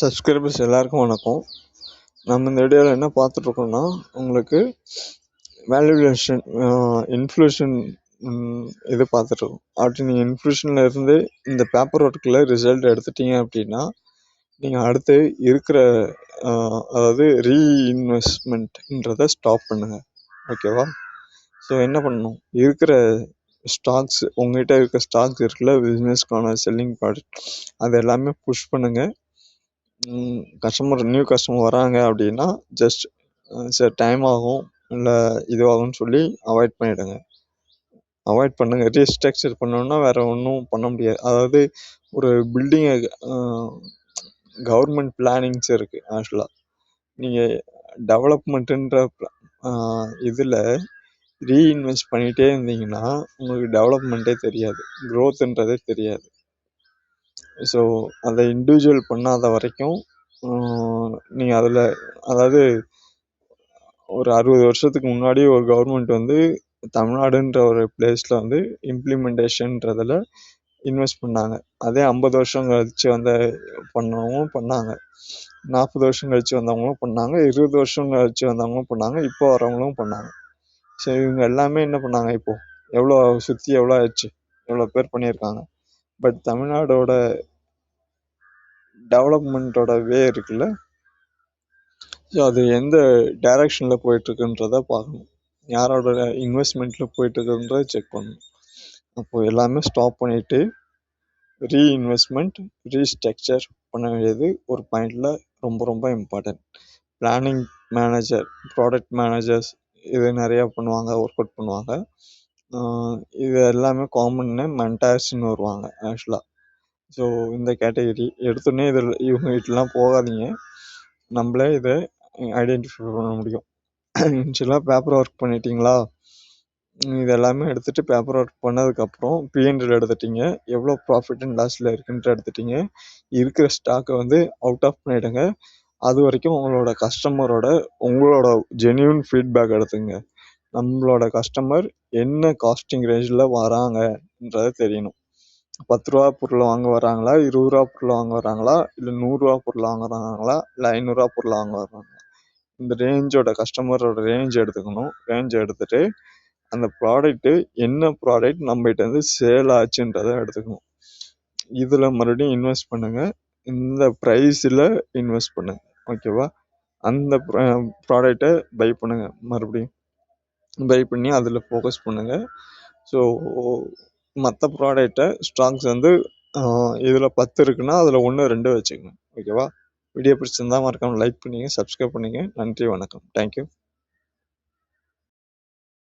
Subscribers எல்லாருக்கும் வணக்கம். நம்ம இந்த வீடியோவில் என்ன பார்த்துட்ருக்கோம்னா உங்களுக்கு வேல்யூலேஷன் இன்ஃப்ளூஷன் இது பார்த்துட்ருக்கோம். அப்படி நீங்கள் இன்ஃப்ளூஷனில் இருந்து இந்த பேப்பர் ஒர்க்கில் ரிசல்ட் எடுத்துட்டீங்க அப்படின்னா நீங்கள் அடுத்து இருக்கிற அதாவது ரீஇன்வெஸ்ட்மெண்ட்ன்றதை ஸ்டாப் பண்ணுங்கள் ஓகேவா ஸோ என்ன பண்ணணும்? இருக்கிற ஸ்டாக்ஸ் உங்ககிட்ட இருக்க ஸ்டாக்ஸ் இருக்குல்ல பிஸ்னஸ்க்கான செல்லிங் ப்ராடக்ட் அது எல்லாமே புஷ் பண்ணுங்கள் கஸ்டமர் நியூ கஸ்டமர் வராங்க அப்படின்னா ஜஸ்ட் சார் டைம் ஆகும். இல்லை இதுவாகும்னு சொல்லி அவாய்ட் பண்ணிவிடுங்க அவாய்ட் பண்ணுங்க. ரீஸ்ட்ரக்சர் பண்ணோன்னா வேறு ஒன்றும் பண்ண முடியாது. அதாவது ஒரு பில்டிங்கை கவர்மெண்ட் பிளானிங்ஸ் இருக்குது ஆக்சுவலாக நீங்கள் டெவலப்மெண்ட்டுன்ற இதில் ரீஇன்வெஸ்ட் பண்ணிகிட்டே இருந்தீங்கன்னா உங்களுக்கு டெவலப்மெண்ட்டே தெரியாது. க்ரோத்துன்றதே தெரியாது. ஸோ அதை இண்டிவிஜுவல் பண்ணாத வரைக்கும் நீங்கள் அதில் அதாவது ஒரு அறுபது வருஷத்துக்கு முன்னாடி ஒரு கவர்மெண்ட் வந்து தமிழ்நாடுன்ற ஒரு பிளேஸில் வந்து இம்ப்ளிமெண்டேஷன்றதில் இன்வெஸ்ட் பண்ணாங்க. அதே ஐம்பது வருஷம் கழிச்சு வந்த பண்ணவங்களும் பண்ணாங்க. நாற்பது வருஷம் கழிச்சு வந்தவங்களும் பண்ணாங்க. இருபது வருஷம் கழிச்சு வந்தவங்களும் பண்ணாங்க. இப்போ வரவங்களும் பண்ணாங்க. ஸோ இவங்க எல்லாமே என்ன பண்ணாங்க இப்போது எவ்வளோ சுற்றி எவ்வளோ ஆயிடுச்சு எவ்வளோ பேர் பண்ணியிருக்காங்க? பட் தமிழ்நாடோட டெவலப்மெண்ட்டோட வே இருக்குல்ல? ஸோ அது எந்த டைரக்ஷனில் போயிட்டுருக்குன்றத பார்க்கணும். யாரோட இன்வெஸ்ட்மெண்ட்டில் போயிட்டுருக்குன்றத செக் பண்ணணும். அப்போது எல்லாமே ஸ்டாப் பண்ணிவிட்டு ரீஇன்வெஸ்ட்மெண்ட் ரீஸ்ட்ரக்சர் பண்ண வேண்டியது ஒரு பாயிண்டில் ரொம்ப ரொம்ப important planning manager product managers இது நிறையா பண்ணுவாங்க ஒர்க் அவுட் பண்ணுவாங்க. இது எல்லாமே காமன்னு மென்டார்ஸ்ன்னு வருவாங்க ஆக்சுவலாக ஸோ இந்த கேட்டகரி எடுத்தோடனே இதில் இவங்க வீட்டிலாம் போகாதீங்க. நம்மளே இதை ஐடென்டிஃபை பண்ண முடியும். இனிஷியலாக பேப்பர் ஒர்க் பண்ணிட்டீங்களா? இது எல்லாமே எடுத்துகிட்டு பேப்பர் ஒர்க் பண்ணதுக்கப்புறம் பிஎன்எல் எடுத்துட்டீங்க. எவ்வளோ ப்ராஃபிட் அண்ட் லாஸில் இருக்குன்ட்டு எடுத்துட்டீங்க. இருக்கிற ஸ்டாக்கை வந்து அவுட் ஆஃப் பண்ணிவிடுங்க அது வரைக்கும் உங்களோட கஸ்டமரோட உங்களோட ஜென்யூன் ஃபீட்பேக் எடுத்துங்க. நம்மளோட கஸ்டமர் என்ன காஸ்டிங் ரேஞ்சில் வராங்கன்றது தெரியணும். பத்து ரூபா பொருள் வாங்க வராங்களா? இருபது ரூபா பொருள் வாங்க வராங்களா? இல்லை நூறுரூவா பொருள் வாங்க வராங்களா? இல்லை ஐநூறுரூவா பொருள் வாங்க வராங்களா? இந்த ரேஞ்சோட கஸ்டமரோட ரேஞ்ச் எடுத்துக்கணும். ரேஞ்ச் எடுத்துட்டு அந்த ப்ராடக்ட்டு என்ன ப்ராடக்ட் நம்மகிட்ட இருந்து சேல் ஆச்சுன்றதை எடுத்துக்கணும். இதில் மறுபடியும் இன்வெஸ்ட் பண்ணுங்க. இந்த ப்ரைஸில் இன்வெஸ்ட் பண்ணுங்க. ஓகேவா அந்த ப்ராடக்டை பை பண்ணுங்க. மறுபடியும். பை பண்ணி அதில் ஃபோக்கஸ் பண்ணுங்கள் ஸோ மற்ற ப்ராடக்ட்டை ஸ்டாக்ஸ் வந்து இதில் பத்து இருக்குன்னா அதில் ஒன்று ரெண்டு வச்சுக்கணும். ஓகேவா வீடியோ பிடிச்சிருந்தா மறக்காமல் லைக் பண்ணுங்கள் சப்ஸ்கிரைப் பண்ணுங்க. நன்றி வணக்கம். தேங்க்யூ